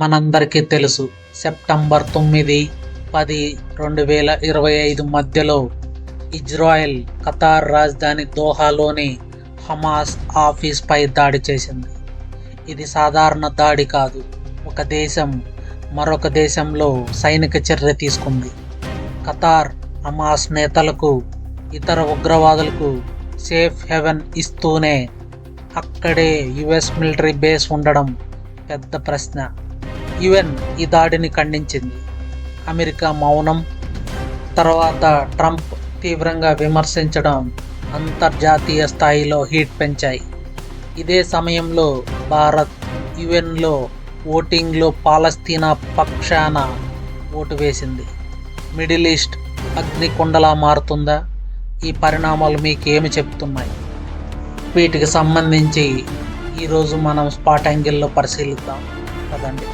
మనందరికీ తెలుసు సెప్టెంబర్ తొమ్మిది పది రెండు వేల ఇరవై ఐదు మధ్యలో ఇజ్రాయెల్ ఖతార్ రాజధాని దోహాలోని హమాస్ ఆఫీస్పై దాడి చేసింది. ఇది సాధారణ దాడి కాదు ఒక దేశం మరొక దేశంలో సైనిక చర్య తీసుకుంది. ఖతార్ హమాస్ నేతలకు ఇతర ఉగ్రవాదులకు సేఫ్ హెవెన్ ఇస్తూనే అక్కడే యుఎస్ మిలిటరీ బేస్ ఉండడం పెద్ద ప్రశ్న. యుఎన్ ఈ దాడిని ఖండించింది. అమెరికా మౌనం తర్వాత ట్రంప్ తీవ్రంగా విమర్శించడం అంతర్జాతీయ స్థాయిలో హీట్ పెంచాయి. ఇదే సమయంలో భారత్ యుఎన్లో ఓటింగ్లో పాలస్తీనా పక్షాన ఓటు వేసింది. మిడిల్ ఈస్ట్ అగ్నికుండలా మారుతుందా? ఈ పరిణామాలు మీకు ఏమి చెప్తున్నాయి వీటికి సంబంధించి ఈరోజు మనం స్పాట్ యాంగిల్లో పరిశీలిద్దాం. కదండి